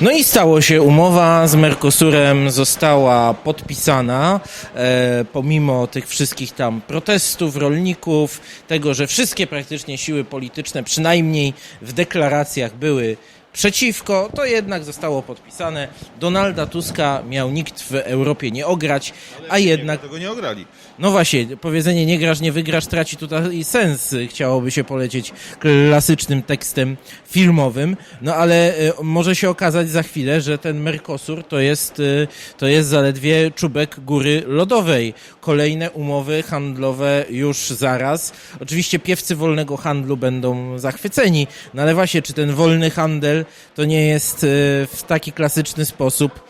No i stało się, umowa z Mercosurem została podpisana, e, pomimo tych wszystkich tam protestów rolników, tego, że wszystkie praktycznie siły polityczne, przynajmniej w deklaracjach były przeciwko, to jednak zostało podpisane. Donalda Tuska miał nikt w Europie nie ograć, a jednak Tego nie ograli. No właśnie, powiedzenie nie grasz, nie wygrasz traci tutaj sens. Chciałoby się polecieć klasycznym tekstem filmowym. No ale e, może się okazać za chwilę, że ten Mercosur to jest, e, to jest zaledwie czubek góry lodowej. Kolejne umowy handlowe już zaraz. Oczywiście piewcy wolnego handlu będą zachwyceni, no ale właśnie, czy ten wolny handel to nie jest w taki klasyczny sposób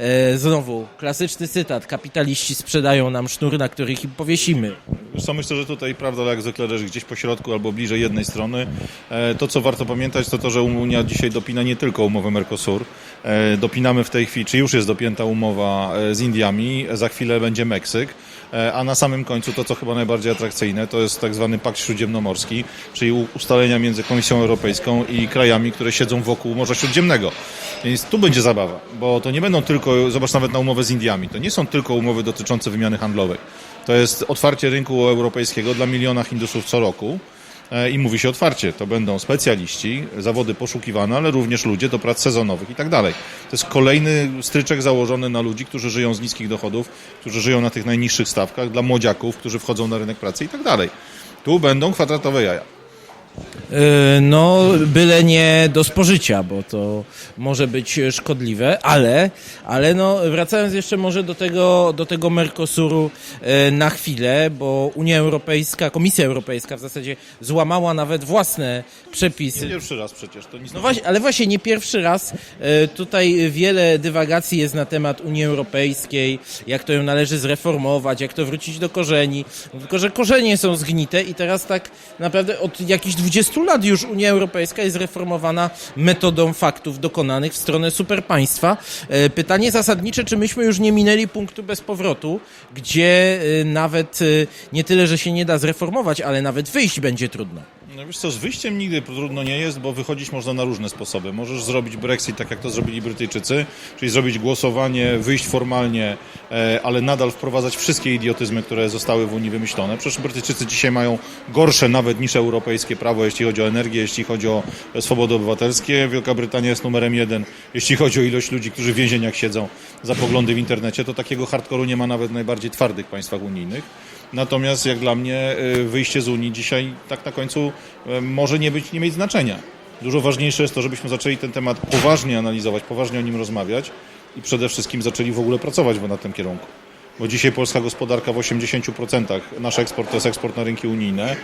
E, znowu, klasyczny cytat. Kapitaliści sprzedają nam sznur, na których im powiesimy. Wiesz co, myślę, że tutaj prawda jak zwykle leży gdzieś po środku albo bliżej jednej strony. E, To, co warto pamiętać, to to, że Unia dzisiaj dopina nie tylko umowę Mercosur. E, Dopinamy w tej chwili, czy już jest dopięta umowa e, z Indiami, za chwilę będzie Meksyk. A na samym końcu to, co chyba najbardziej atrakcyjne, to jest tak zwany Pakt Śródziemnomorski, czyli ustalenia między Komisją Europejską i krajami, które siedzą wokół Morza Śródziemnego. Więc tu będzie zabawa, bo to nie będą tylko, zobacz nawet na umowę z Indiami, to nie są tylko umowy dotyczące wymiany handlowej. To jest otwarcie rynku europejskiego dla miliona Hindusów co roku. E, I mówi się otwarcie, to będą specjaliści, zawody poszukiwane, ale również ludzie do prac sezonowych i tak dalej. To jest kolejny stryczek założony na ludzi, którzy żyją z niskich dochodów, którzy żyją na tych najniższych stawkach, dla młodziaków, którzy wchodzą na rynek pracy i tak dalej. Tu będą kwadratowe jaja. E, No, byle nie do spożycia, bo to może być szkodliwe, ale, ale no, wracając jeszcze może do tego, do tego Mercosuru e, na chwilę, bo Unia Europejska, Komisja Europejska w zasadzie złamała nawet własne przepisy. Pierwszy raz przecież, to nic No właśnie, ale właśnie nie pierwszy raz. E, Tutaj wiele dywagacji jest na temat Unii Europejskiej, jak to ją należy zreformować, jak to wrócić do korzeni. Tylko, że korzenie są zgnite i teraz tak naprawdę od jakichś 20 lat już Unia Europejska jest reformowana metodą faktów dokonanych w stronę superpaństwa. E, Pytanie zasadnicze, czy myśmy już nie minęli punktu bez powrotu, gdzie e, nawet e, nie tyle, że się nie da zreformować, ale nawet wyjść będzie trudno. No wiesz co, z wyjściem nigdy trudno nie jest, bo wychodzić można na różne sposoby. Możesz zrobić Brexit tak, jak to zrobili Brytyjczycy, czyli zrobić głosowanie, wyjść formalnie, e, ale nadal wprowadzać wszystkie idiotyzmy, które zostały w Unii wymyślone. Przecież Brytyjczycy dzisiaj mają gorsze nawet niż europejskie prawo, jeśli chodzi o energię, jeśli chodzi o e, swobody obywatelskie. Wielka Brytania jest numerem jeden, jeśli chodzi o ilość ludzi, którzy w więzieniach siedzą za poglądy w internecie. To takiego hardkoru nie ma nawet w najbardziej twardych państwach unijnych. Natomiast jak dla mnie y, wyjście z Unii dzisiaj tak na końcu y, może nie być, nie mieć znaczenia. Dużo ważniejsze jest to, żebyśmy zaczęli ten temat poważnie analizować, poważnie o nim rozmawiać i przede wszystkim zaczęli w ogóle pracować na tym kierunku. Bo dzisiaj polska gospodarka w 80% nasz eksport to jest eksport na rynki unijne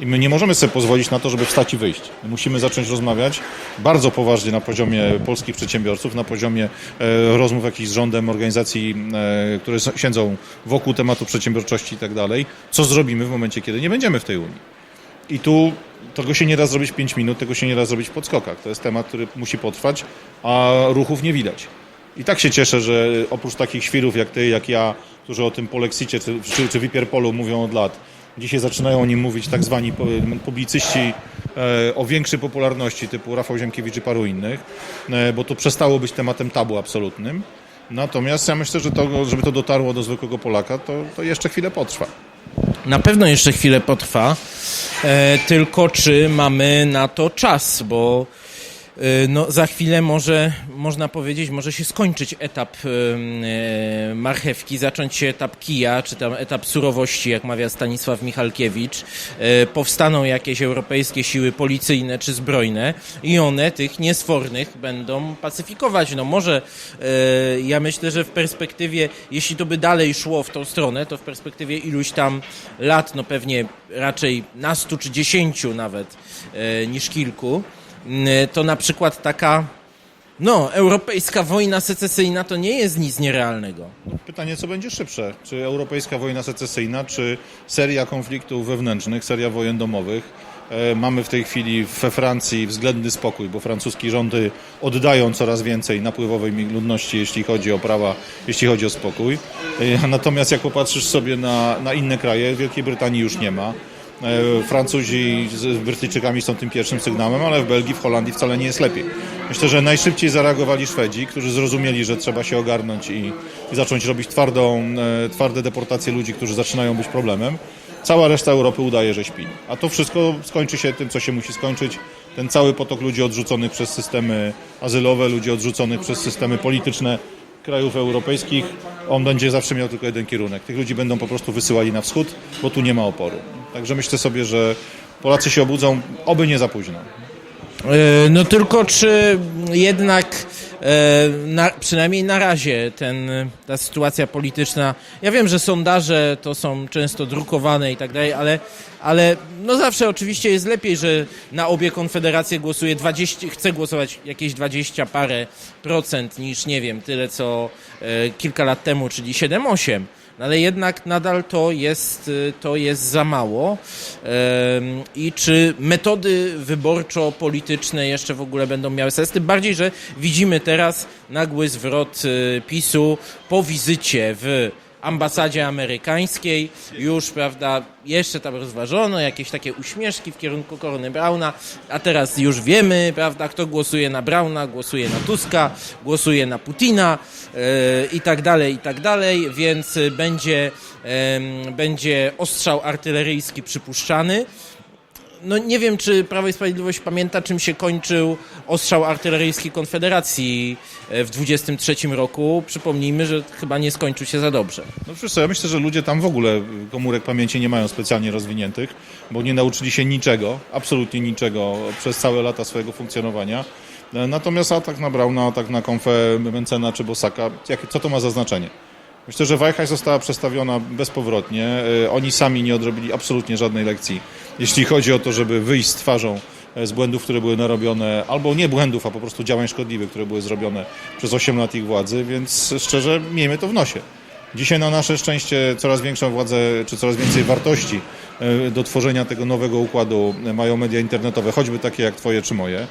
i my nie możemy sobie pozwolić na to, żeby wstać i wyjść. My musimy zacząć rozmawiać bardzo poważnie na poziomie polskich przedsiębiorców, na poziomie e, rozmów jakichś z rządem, organizacji, e, które siedzą wokół tematu przedsiębiorczości i tak dalej. Co zrobimy w momencie, kiedy nie będziemy w tej Unii? I tu tego się nie da zrobić w 5 minut, tego się nie da zrobić w podskokach. To jest temat, który musi potrwać, a ruchów nie widać. I tak się cieszę, że oprócz takich świrów jak ty, jak ja, którzy o tym polexicie czy, czy, czy Wipierpolu mówią od lat, dzisiaj zaczynają o nim mówić tak zwani publicyści e, o większej popularności, typu Rafał Ziemkiewicz i paru innych, e, bo to przestało być tematem tabu absolutnym. Natomiast ja myślę, że to, żeby to dotarło do zwykłego Polaka, to, to jeszcze chwilę potrwa. Na pewno jeszcze chwilę potrwa, e, tylko czy mamy na to czas, bo no, za chwilę może, można powiedzieć, może się skończyć etap e, e, marchewki, zacząć się etap kija, czy tam etap surowości, jak mawia Stanisław Michalkiewicz. E, powstaną jakieś europejskie siły policyjne czy zbrojne i one tych niesfornych będą pacyfikować. No może e, ja myślę, że w perspektywie, jeśli to by dalej szło w tą stronę, to w perspektywie iluś tam lat, no pewnie raczej nastu czy dziesięciu nawet e, niż kilku, to na przykład taka no, europejska wojna secesyjna to nie jest nic nierealnego. Pytanie, co będzie szybsze? Czy europejska wojna secesyjna, czy seria konfliktów wewnętrznych, seria wojen domowych? E, Mamy w tej chwili we Francji względny spokój, bo francuskie rządy oddają coraz więcej napływowej ludności, jeśli chodzi o prawa, jeśli chodzi o spokój. E, Natomiast jak popatrzysz sobie na, na inne kraje, Wielkiej Brytanii już nie ma. E, Francuzi z Brytyjczykami są tym pierwszym sygnałem, ale w Belgii, w Holandii wcale nie jest lepiej. Myślę, że najszybciej zareagowali Szwedzi, którzy zrozumieli, że trzeba się ogarnąć i, i zacząć robić twardą, e, twarde deportacje ludzi, którzy zaczynają być problemem. Cała reszta Europy udaje, że śpi. A to wszystko skończy się tym, co się musi skończyć. Ten cały potok ludzi odrzuconych przez systemy azylowe, ludzi odrzuconych przez systemy polityczne krajów europejskich, on będzie zawsze miał tylko jeden kierunek. Tych ludzi będą po prostu wysyłali na wschód, bo tu nie ma oporu. Także myślę sobie, że Polacy się obudzą, oby nie za późno. E, No tylko czy jednak e, na, przynajmniej na razie ten, ta sytuacja polityczna, ja wiem, że sondaże to są często drukowane i tak dalej, ale, ale no zawsze oczywiście jest lepiej, że na obie konfederacje głosuje 20, chce głosować jakieś 20 parę procent niż nie wiem, tyle co e, kilka lat temu, czyli 7-8. No ale jednak nadal to jest, y, to jest za mało. I czy metody wyborczo-polityczne jeszcze w ogóle będą miały sens? Tym bardziej, że widzimy teraz nagły zwrot y, PiSu po wizycie w ambasadzie amerykańskiej. Już, prawda, jeszcze tam rozważono jakieś takie uśmieszki w kierunku Korony Brauna, a teraz już wiemy, prawda, kto głosuje na Brauna, głosuje na Tuska, głosuje na Putina e, i tak dalej, i tak dalej, więc będzie, będzie ostrzał artyleryjski przypuszczany. No nie wiem, czy Prawo i Sprawiedliwość pamięta, czym się kończył ostrzał artyleryjski Konfederacji e, w 23 roku. Przypomnijmy, że chyba nie skończył się za dobrze. No przecież ja myślę, że ludzie tam w ogóle komórek pamięci nie mają specjalnie rozwiniętych, bo nie nauczyli się niczego, absolutnie niczego przez całe lata swojego funkcjonowania. E, Natomiast atak na Brauna, atak na konfę Mencena czy Bosaka, jak, co to ma za znaczenie? Myślę, że Wajchaj została przestawiona bezpowrotnie. E, Oni sami nie odrobili absolutnie żadnej lekcji, jeśli chodzi o to, żeby wyjść z twarzą e, z błędów, które były narobione, albo nie błędów, a po prostu działań szkodliwych, które były zrobione przez 8 lat ich władzy, więc szczerze miejmy to w nosie. Dzisiaj na nasze szczęście coraz większą władzę, czy coraz więcej wartości e, do tworzenia tego nowego układu mają media internetowe, choćby takie jak twoje czy moje.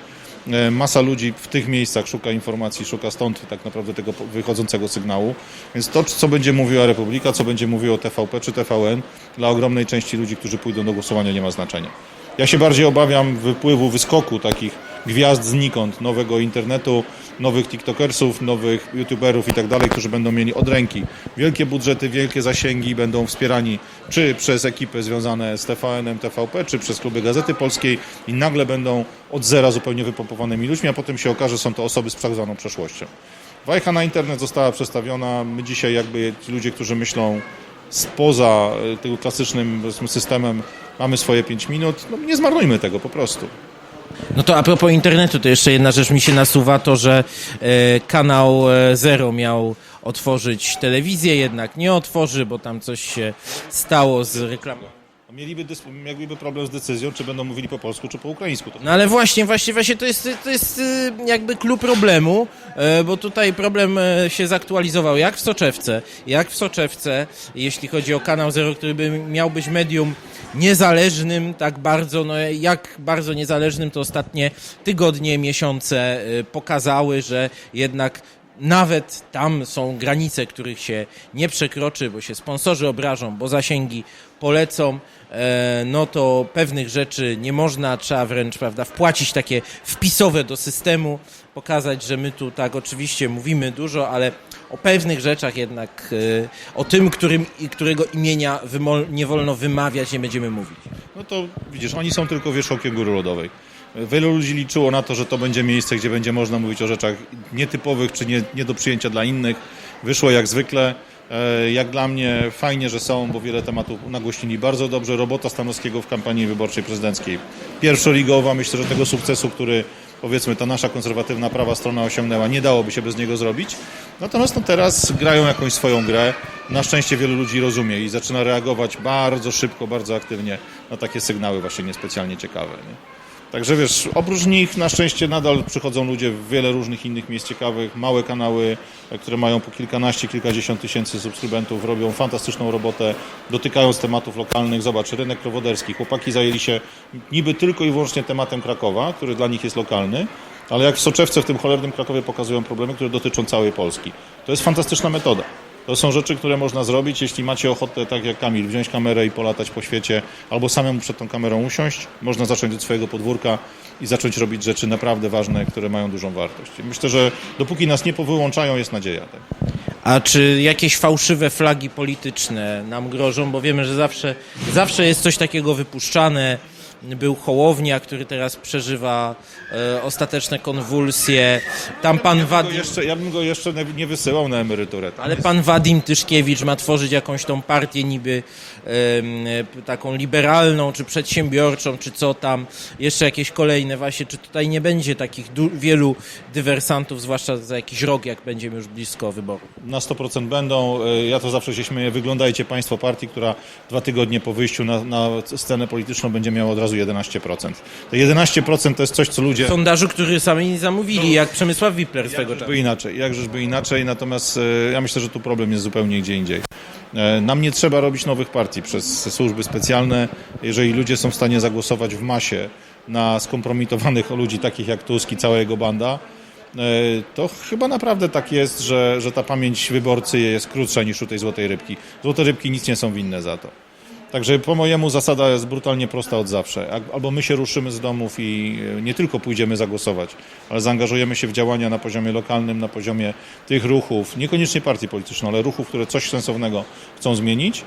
E, Masa ludzi w tych miejscach szuka informacji, szuka stąd tak naprawdę tego wychodzącego sygnału. Więc to, co będzie mówiła Republika, co będzie mówiło TVP czy TVN, dla ogromnej części ludzi, którzy pójdą do głosowania, nie ma znaczenia. Ja się bardziej obawiam wypływu, wyskoku takich gwiazd znikąd, nowego internetu, nowych TikTokersów, nowych YouTuberów i tak dalej, którzy będą mieli od ręki wielkie budżety, wielkie zasięgi, będą wspierani czy przez ekipy związane z TVN-em, TVP, czy przez kluby Gazety Polskiej i nagle będą od zera zupełnie wypompowanymi ludźmi, a potem się okaże, że są to osoby z sprawdzoną przeszłością. Wajcha na internet została przestawiona. My dzisiaj jakby ci ludzie, którzy myślą spoza e, tym klasycznym systemem, mamy swoje 5 minut, no nie zmarnujmy tego po prostu. No to a propos internetu, to jeszcze jedna rzecz mi się nasuwa, to że e, kanał e, Zero miał otworzyć telewizję, jednak nie otworzy, bo tam coś się stało z reklamą. Mieliby, mieliby problem z decyzją, czy będą mówili po polsku, czy po ukraińsku. No ale właśnie, właśnie, właśnie to jest, to jest y, jakby klucz problemu, e, bo tutaj problem e, się zaktualizował jak w Soczewce, jak w Soczewce, jeśli chodzi o kanał Zero, który by miał być medium niezależnym tak bardzo, no jak bardzo niezależnym to ostatnie tygodnie, miesiące e, pokazały, że jednak nawet tam są granice, których się nie przekroczy, bo się sponsorzy obrażą, bo zasięgi polecą, e, no to pewnych rzeczy nie można, trzeba wręcz prawda, wpłacić takie wpisowe do systemu, pokazać, że my tu tak oczywiście mówimy dużo, ale o pewnych rzeczach jednak, e, o tym, którym, którego imienia nie wolno wymawiać, nie będziemy mówić. No to widzisz, oni są tylko wierzchołkiem góry lodowej. Wielu ludzi liczyło na to, że to będzie miejsce, gdzie będzie można mówić o rzeczach nietypowych czy nie, nie do przyjęcia dla innych. Wyszło jak zwykle. E, Jak dla mnie fajnie, że są, bo wiele tematów nagłośnili bardzo dobrze. Robota Stanowskiego w kampanii wyborczej prezydenckiej. Pierwszoligowa, myślę, że tego sukcesu, który powiedzmy ta nasza konserwatywna prawa strona osiągnęła, nie dałoby się bez niego zrobić. Natomiast no teraz grają jakąś swoją grę. Na szczęście wielu ludzi rozumie i zaczyna reagować bardzo szybko, bardzo aktywnie na takie sygnały właśnie niespecjalnie ciekawe. Nie? Także wiesz, oprócz nich na szczęście nadal przychodzą ludzie w wiele różnych innych miejsc ciekawych, małe kanały, e, które mają po kilkanaście, kilkadziesiąt tysięcy subskrybentów, robią fantastyczną robotę, dotykając tematów lokalnych. Zobacz, rynek prowoderski. Chłopaki zajęli się niby tylko i wyłącznie tematem Krakowa, który dla nich jest lokalny, ale jak w soczewce w tym cholernym Krakowie pokazują problemy, które dotyczą całej Polski. To jest fantastyczna metoda. To są rzeczy, które można zrobić, jeśli macie ochotę, tak jak Kamil, wziąć kamerę i polatać po świecie, albo samemu przed tą kamerą usiąść. Można zacząć od swojego podwórka i zacząć robić rzeczy naprawdę ważne, które mają dużą wartość. Myślę, że dopóki nas nie powyłączają, jest nadzieja. Tak? A czy jakieś fałszywe flagi polityczne nam grożą? Bo wiemy, że zawsze, zawsze jest coś takiego wypuszczane. Był Hołownia, który teraz przeżywa e, ostateczne konwulsje. Tam pan Go Wadim, jeszcze, ja bym go jeszcze nie- nie wysyłał na emeryturę. ale pan Wadim Tyszkiewicz ma tworzyć jakąś tą partię niby e, taką liberalną, czy przedsiębiorczą, czy co tam. Jeszcze jakieś kolejne właśnie. Czy tutaj nie będzie takich wielu dywersantów, zwłaszcza za jakiś rok, jak będziemy już blisko wyborów? Na 100% będą. E, Ja to zawsze się śmieję. Wyglądajcie Państwo partii, która dwa tygodnie po wyjściu na, na scenę polityczną będzie miała od razu 11%. To 11% to jest coś, co ludzie... W sondażu, który sami zamówili, jak Przemysław Wipler swego czasu. Inaczej, jakżeżby inaczej, natomiast e, ja myślę, że tu problem jest zupełnie gdzie indziej. E, Nam nie trzeba robić nowych partii przez służby specjalne. Jeżeli ludzie są w stanie zagłosować w masie na skompromitowanych ludzi, takich jak Tusk i cała jego banda, e, to chyba naprawdę tak jest, że, że ta pamięć wyborcy jest krótsza niż u tej złotej rybki. Złote rybki nic nie są winne za to. Także po mojemu zasada jest brutalnie prosta od zawsze. Albo my się ruszymy z domów i e, nie tylko pójdziemy zagłosować, ale zaangażujemy się w działania na poziomie lokalnym, na poziomie tych ruchów, niekoniecznie partii politycznych, ale ruchów, które coś sensownego chcą zmienić,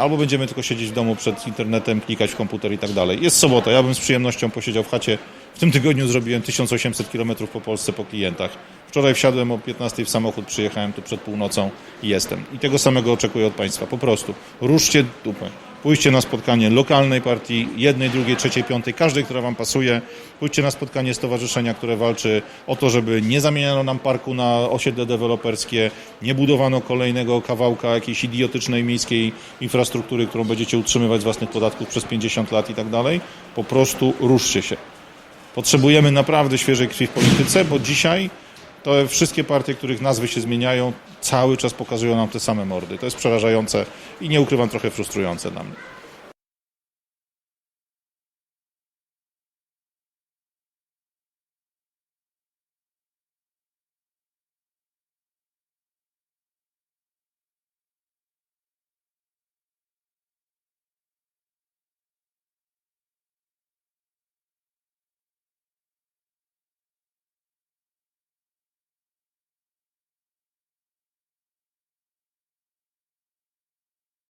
albo będziemy tylko siedzieć w domu przed internetem, klikać w komputer i tak dalej. Jest sobota, ja bym z przyjemnością posiedział w chacie. W tym tygodniu zrobiłem 1800 km po Polsce po klientach. Wczoraj wsiadłem o 15 w samochód, przyjechałem tu przed północą i jestem. I tego samego oczekuję od Państwa. Po prostu ruszcie dupę. Pójdźcie na spotkanie lokalnej partii, jednej, drugiej, trzeciej, piątej, każdej, która Wam pasuje. Pójdźcie na spotkanie stowarzyszenia, które walczy o to, żeby nie zamieniano nam parku na osiedle deweloperskie, nie budowano kolejnego kawałka jakiejś idiotycznej miejskiej infrastruktury, którą będziecie utrzymywać z własnych podatków przez 50 lat i tak dalej. Po prostu ruszcie się. Potrzebujemy naprawdę świeżej krwi w polityce, bo dzisiaj to wszystkie partie, których nazwy się zmieniają, cały czas pokazują nam te same mordy. To jest przerażające i nie ukrywam trochę frustrujące dla mnie.